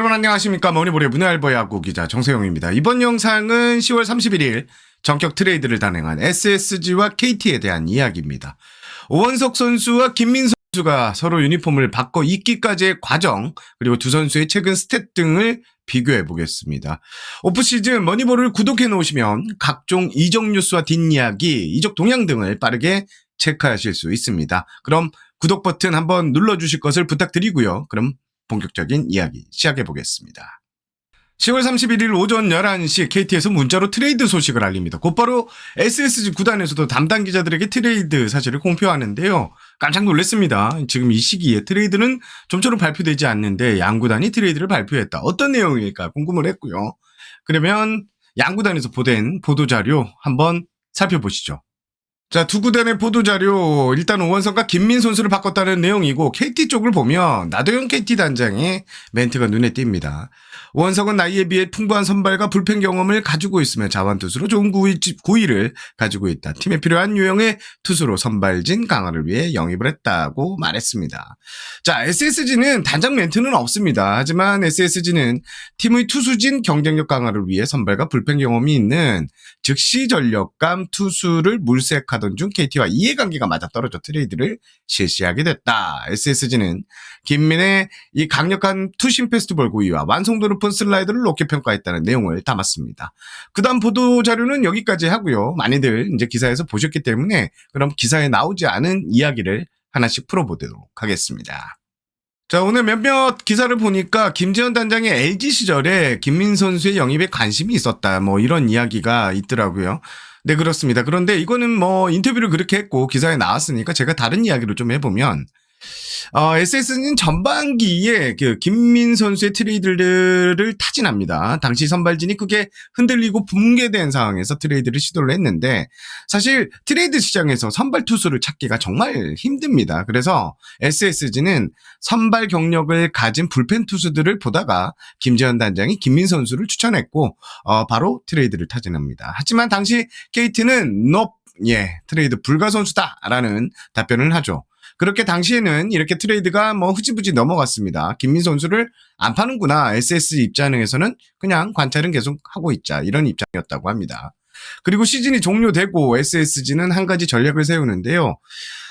여러분 안녕하십니까 머니볼의 문화일보 야구 기자 정세영입니다. 이번 영상은 10월 31일 전격 트레이드를 단행한 SSG와 KT에 대한 이야기입니다. 오원석 선수와 김민 선수가 서로 유니폼을 바꿔 입기까지의 과정 그리고 두 선수의 최근 스탯 등을 비교해 보겠습니다. 오프시즌 머니볼을 구독해 놓으시면 각종 이적 뉴스와 뒷이야기, 이적 동향 등을 빠르게 체크하실 수 있습니다. 그럼 구독 버튼 한번 눌러 주실 것을 부탁드리고요. 그럼 본격적인 이야기 시작해 보겠습니다. 10월 31일 오전 11시 KT에서 문자로 트레이드 소식을 알립니다. 곧바로 SSG 구단에서도 담당 기자들에게 트레이드 사실을 공표하는데요. 깜짝 놀랐습니다. 지금 이 시기에 트레이드는 좀처럼 발표되지 않는데 양구단이 트레이드를 발표했다. 어떤 내용일까 궁금을 했고요. 그러면 양구단에서 보낸 보도자료 한번 살펴보시죠. 자, 두 구단의 보도자료, 일단 오원석과 김민 선수를 바꿨다는 내용이고, KT 쪽을 보면, 나도영 KT 단장의 멘트가 눈에 띕니다. 오원석은 나이에 비해 풍부한 선발과 불펜 경험을 가지고 있으며 자완투수로 좋은 구위, 구위를 가지고 있다. 팀에 필요한 유형의 투수로 선발진 강화를 위해 영입을 했다고 말했습니다. 자, SSG는 단장 멘트는 없습니다. 하지만 SSG는 팀의 투수진 경쟁력 강화를 위해 선발과 불펜 경험이 있는 즉시 전력감 투수를 물색하 던 중 KT와 이해관계가 맞아떨어져 트레이드를 실시하게 됐다. SSG는 김민의 이 강력한 투심 페스티벌 구위와 완성도 높은 슬라이드를 높게 평가했다는 내용을 담았습니다. 그 다음 보도 자료는 여기까지 하고요. 많이들 이제 기사에서 보셨기 때문에 그럼 기사에 나오지 않은 이야기를 하나씩 풀어보도록 하겠습니다. 자, 오늘 몇몇 기사를 보니까 김재현 단장의 LG 시절에 김민 선수의 영입에 관심이 있었다. 뭐 이런 이야기가 있더라고요. 네, 그렇습니다. 그런데 이거는 뭐 인터뷰를 그렇게 했고 기사에 나왔으니까 제가 다른 이야기를 좀 해보면 어, SS는 전반기에 그 김민 선수의 트레이드를 타진합니다. 당시 선발진이 크게 흔들리고 붕괴된 상황에서 트레이드를 시도를 했는데 사실 트레이드 시장에서 선발 투수를 찾기가 정말 힘듭니다. 그래서 SSG는 선발 경력을 가진 불펜 투수들을 보다가 김재현 단장이 김민 선수를 추천했고 어, 바로 트레이드를 타진합니다. 하지만 당시 KT는 너 예, 트레이드 불가 선수다라는 답변을 하죠. 그렇게 당시에는 이렇게 트레이드가 뭐 흐지부지 넘어갔습니다. 김민 선수를 안 파는구나. SS 입장에서는 그냥 관찰은 계속 하고 있자. 이런 입장이었다고 합니다. 그리고 시즌이 종료되고 SSG는 한 가지 전략을 세우는데요.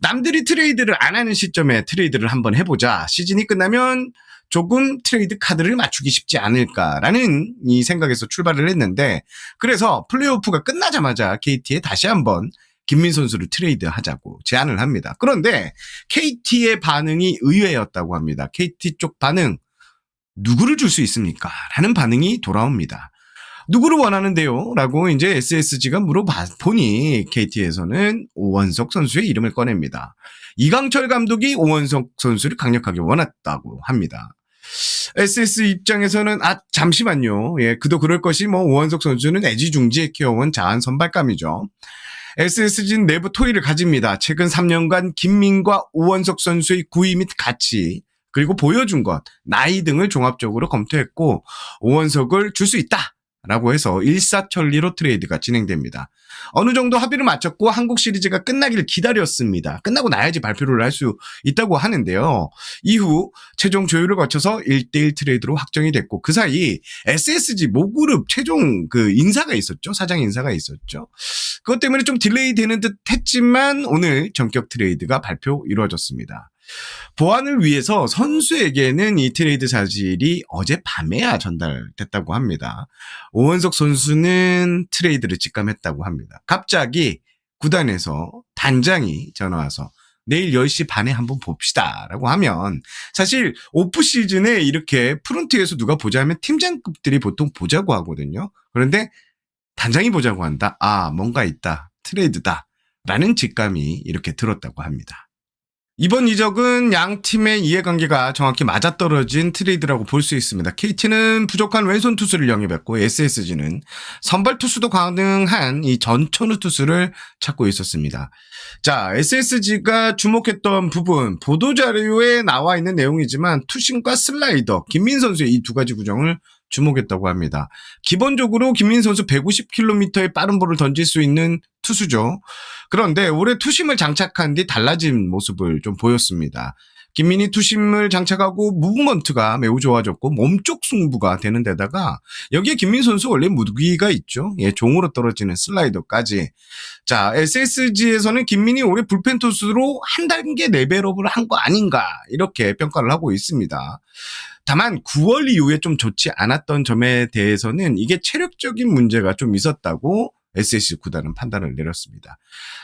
남들이 트레이드를 안 하는 시점에 트레이드를 한번 해보자. 시즌이 끝나면 조금 트레이드 카드를 맞추기 쉽지 않을까라는 이 생각에서 출발을 했는데 그래서 플레이오프가 끝나자마자 KT에 다시 한번 김민 선수를 트레이드 하자고 제안을 합니다. 그런데 KT의 반응이 의외였다고 합니다. KT 쪽 반응 누구를 줄 수 있습니까? 라는 반응이 돌아옵니다. 누구를 원하는데요? 라고 이제 SSG가 물어보니 KT에서는 오원석 선수의 이름을 꺼냅니다. 이강철 감독이 오원석 선수를 강력하게 원했다고 합니다. SS 입장에서는 아 잠시만요. 예, 그도 그럴 것이 뭐 오원석 선수는 애지중지에 키워온 자한 선발감이죠. SSG는 내부 토의를 가집니다. 최근 3년간 김민과 오원석 선수의 구위 및 가치 그리고 보여준 것, 나이 등을 종합적으로 검토했고 오원석을 줄 수 있다. 라고 해서 일사천리로 트레이드가 진행됩니다. 어느 정도 합의를 마쳤고 한국 시리즈가 끝나기를 기다렸습니다. 끝나고 나야지 발표를 할 수 있다고 하는데요. 이후 최종 조율을 거쳐서 1대1 트레이드로 확정이 됐고 그 사이 SSG 모그룹 최종 그 인사가 있었죠. 사장 인사가 있었죠. 그것 때문에 좀 딜레이 되는 듯 했지만 오늘 전격 트레이드가 발표 이루어졌습니다. 보안을 위해서 선수에게는 이 트레이드 사실이 어제 밤에야 전달됐다고 합니다. 오원석 선수는 트레이드를 직감했다고 합니다. 갑자기 구단에서 단장이 전화 와서 내일 10시 반에 한번 봅시다. 라고 하면 사실 오프 시즌에 이렇게 프론트에서 누가 보자면 팀장급들이 보통 보자고 하거든요. 그런데 단장이 보자고 한다. 아, 뭔가 있다. 트레이드다. 라는 직감이 이렇게 들었다고 합니다. 이번 이적은 양 팀의 이해관계가 정확히 맞아떨어진 트레이드라고 볼 수 있습니다. KT는 부족한 왼손 투수를 영입했고 SSG는 선발 투수도 가능한 이 전천후 투수를 찾고 있었습니다. 자, SSG가 주목했던 부분 보도 자료에 나와 있는 내용이지만 투심과 슬라이더 김민 선수의 이 두 가지 구정을 주목했다고 합니다. 기본적으로 김민 선수 150km의 빠른 볼을 던질 수 있는 투수죠. 그런데 올해 투심을 장착한 뒤 달라진 모습을 좀 보였습니다. 김민희 투심을 장착하고 무브먼트가 매우 좋아졌고 몸쪽 승부가 되는 데다가 여기에 김민 선수 원래 무기가 있죠. 예, 종으로 떨어지는 슬라이더까지. 자, SSG에서는 김민희 올해 불펜 투수로 한 단계 레벨업을 한 거 아닌가 이렇게 평가를 하고 있습니다. 다만 9월 이후에 좀 좋지 않았던 점에 대해서는 이게 체력적인 문제가 좀 있었다고 SSG 구단은 판단을 내렸습니다.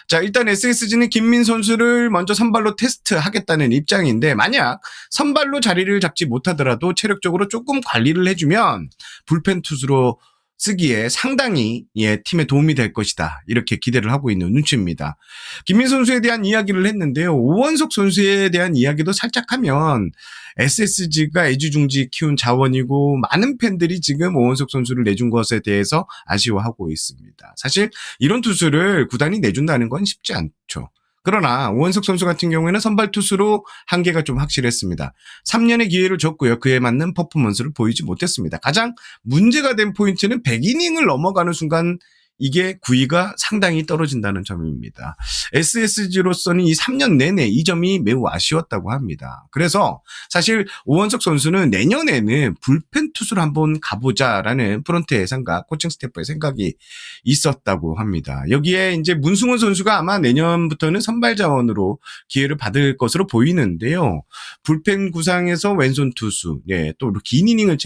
자, 일단 SSG는 김민 선수를 먼저 선발로 테스트하겠다는 입장인데 만약 선발로 자리를 잡지 못하더라도 체력적으로 조금 관리를 해주면 불펜 투수로 쓰기에 상당히 예, 팀에 도움이 될 것이다. 이렇게 기대를 하고 있는 눈치입니다. 김민 선수에 대한 이야기를 했는데요. 오원석 선수에 대한 이야기도 살짝 하면 SSG가 애지중지 키운 자원이고 많은 팬들이 지금 오원석 선수를 내준 것에 대해서 아쉬워하고 있습니다. 사실 이런 투수를 구단이 내준다는 건 쉽지 않죠. 그러나 오원석 선수 같은 경우에는 선발 투수로 한계가 좀 확실했습니다. 3년의 기회를 줬고요. 그에 맞는 퍼포먼스를 보이지 못했습니다. 가장 문제가 된 포인트는 100이닝을 넘어가는 순간 이게 구위가 상당히 떨어진다는 점입니다. SSG로서는 이 3년 내내 이 점이 매우 아쉬웠다고 합니다. 그래서 사실 오원석 선수는 내년에는 불펜 투수를 한번 가보자라는 프런트의 생각, 코칭 스태프의 생각이 있었다고 합니다. 여기에 이제 문승원 선수가 아마 내년부터는 선발 자원으로 기회를 받을 것으로 보이는데요. 불펜 구상에서 왼손 투수, 예, 또 긴 이닝을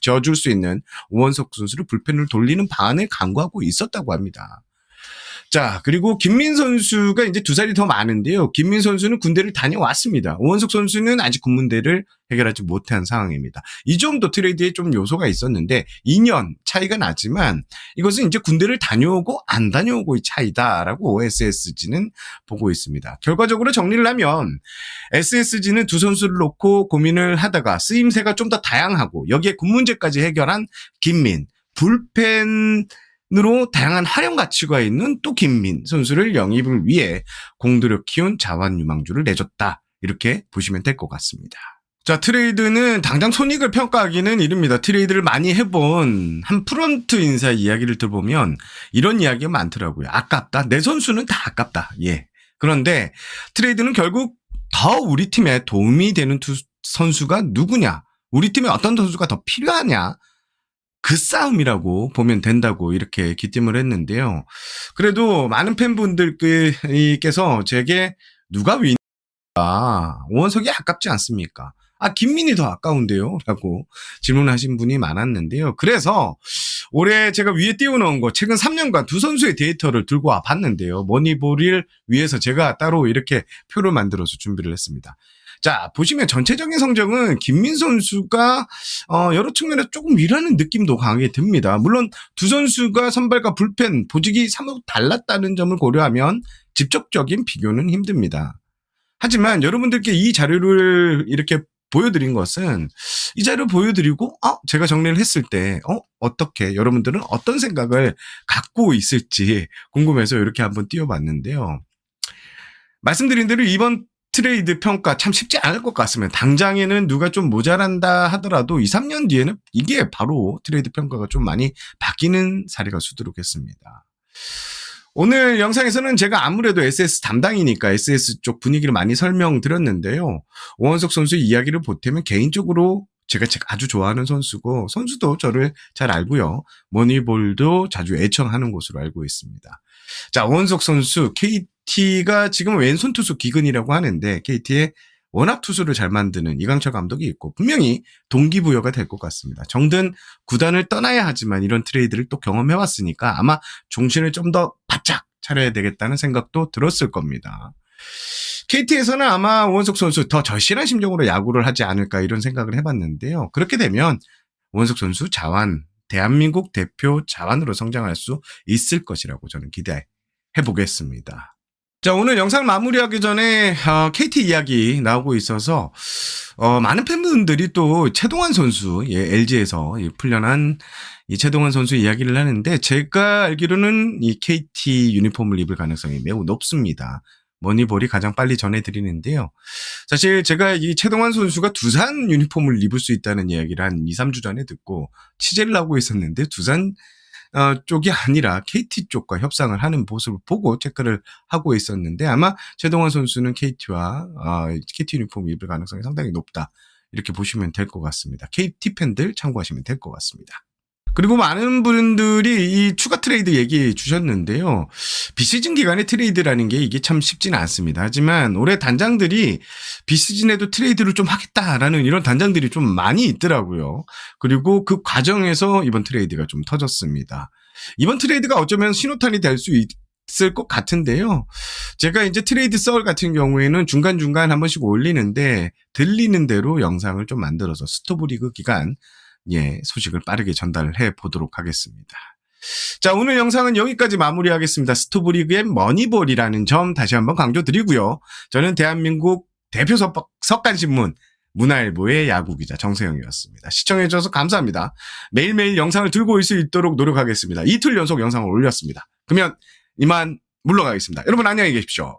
채워줄 수 있는 오원석 선수를 불펜을 돌리는 방안을 강구하고 있 었다고 합니다. 자, 그리고 김민 선수가 이제 두 살이 더 많은데요. 김민 선수는 군대를 다녀왔습니다. 오원석 선수는 아직 군문대를 해결하지 못한 상황입니다. 이 정도 트레이드에 좀 요소가 있었는데 2년 차이가 나지만 이것은 이제 군대를 다녀오고 안 다녀오고의 차이다라고 SSG는 보고 있습니다. 결과적으로 정리를 하면 SSG는 두 선수를 놓고 고민을 하다가 쓰임새가 좀 더 다양하고 여기에 군 문제까지 해결한 김민, 불펜 으로 다양한 활용 가치가 있는 또 김민 선수를 영입을 위해 공들여 키운 자원 유망주를 내줬다. 이렇게 보시면 될 것 같습니다. 자, 트레이드는 당장 손익을 평가하기는 이릅니다. 트레이드를 많이 해본 한 프런트 인사 이야기를 들어보면 이런 이야기가 많더라고요. 아깝다. 내 선수는 다 아깝다. 예. 그런데 트레이드는 결국 더 우리 팀에 도움이 되는 투, 선수가 누구냐? 우리 팀에 어떤 선수가 더 필요하냐? 그 싸움이라고 보면 된다고 이렇게 기침을 했는데요. 그래도 많은 팬분들께서 제게 누가 위인가 오원석이 아깝지 않습니까? 아 김민이 더 아까운데요? 라고 질문하신 분이 많았는데요. 그래서 올해 제가 위에 띄워놓은 거 최근 3년간 두 선수의 데이터를 들고 와 봤는데요. 머니볼을 위해서 제가 따로 이렇게 표를 만들어서 준비를 했습니다. 자, 보시면 전체적인 성적은 김민 선수가 어, 여러 측면에서 조금 위라는 느낌도 강하게 듭니다. 물론 두 선수가 선발과 불펜, 보직이 사뭇 달랐다는 점을 고려하면 직접적인 비교는 힘듭니다. 하지만 여러분들께 이 자료를 이렇게 보여드린 것은 이 자료를 보여드리고 어 제가 정리를 했을 때 어 어떻게 여러분들은 어떤 생각을 갖고 있을지 궁금해서 이렇게 한번 띄워봤는데요. 말씀드린 대로 이번 트레이드 평가 참 쉽지 않을 것 같습니다. 당장에는 누가 좀 모자란다 하더라도 2, 3년 뒤에는 이게 바로 트레이드 평가가 좀 많이 바뀌는 사례가 수두룩했습니다. 오늘 영상에서는 제가 아무래도 SS 담당이니까 SS 쪽 분위기를 많이 설명드렸는데요. 오원석 선수 이야기를 보태면 개인적으로 제가 아주 좋아하는 선수고 선수도 저를 잘 알고요. 머니볼도 자주 애청하는 곳으로 알고 있습니다. 자, 오원석 선수 KT가 지금 왼손 투수 기근이라고 하는데 KT에 워낙 투수를 잘 만드는 이강철 감독이 있고 분명히 동기부여가 될 것 같습니다. 정든 구단을 떠나야 하지만 이런 트레이드를 또 경험해 왔으니까 아마 정신을 좀 더 바짝 차려야 되겠다는 생각도 들었을 겁니다. KT에서는 아마 원석 선수 더 절실한 심정으로 야구를 하지 않을까 이런 생각을 해봤는데요. 그렇게 되면 원석 선수 자완, 대한민국 대표 자완으로 성장할 수 있을 것이라고 저는 기대해 보겠습니다. 자, 오늘 영상 마무리하기 전에 어, KT 이야기 나오고 있어서 어, 많은 팬분들이 또 최동환 선수, 예, LG에서 예, 풀려난 이 최동환 선수 이야기를 하는데 제가 알기로는 이 KT 유니폼을 입을 가능성이 매우 높습니다. 머니볼이 가장 빨리 전해드리는데요. 사실 제가 이 최동환 선수가 두산 유니폼을 입을 수 있다는 이야기를 한 2, 3주 전에 듣고 취재를 하고 있었는데 두산 어, 쪽이 아니라 KT 쪽과 협상을 하는 모습을 보고 체크를 하고 있었는데 아마 최동원 선수는 KT와 어, KT 유니폼 입을 가능성이 상당히 높다. 이렇게 보시면 될 것 같습니다. KT 팬들 참고하시면 될 것 같습니다. 그리고 많은 분들이 이 추가 트레이드 얘기해 주셨는데요. 비시즌 기간에 트레이드라는 게 이게 참 쉽지는 않습니다. 하지만 올해 단장들이 비시즌에도 트레이드를 좀 하겠다라는 이런 단장들이 좀 많이 있더라고요. 그리고 그 과정에서 이번 트레이드가 좀 터졌습니다. 이번 트레이드가 어쩌면 신호탄이 될 수 있을 것 같은데요. 제가 이제 트레이드 썰 같은 경우에는 중간중간 한 번씩 올리는데 들리는 대로 영상을 좀 만들어서 스토브리그 기간 예, 소식을 빠르게 전달해 보도록 하겠습니다. 자, 오늘 영상은 여기까지 마무리하겠습니다. 스토브리그의 머니볼이라는 점 다시 한번 강조드리고요. 저는 대한민국 대표 석- 석간신문 문화일보의 야구기자 정세영이었습니다. 시청해주셔서 감사합니다. 매일매일 영상을 들고 올 수 있도록 노력하겠습니다. 이틀 연속 영상을 올렸습니다. 그러면 이만 물러가겠습니다. 여러분 안녕히 계십시오.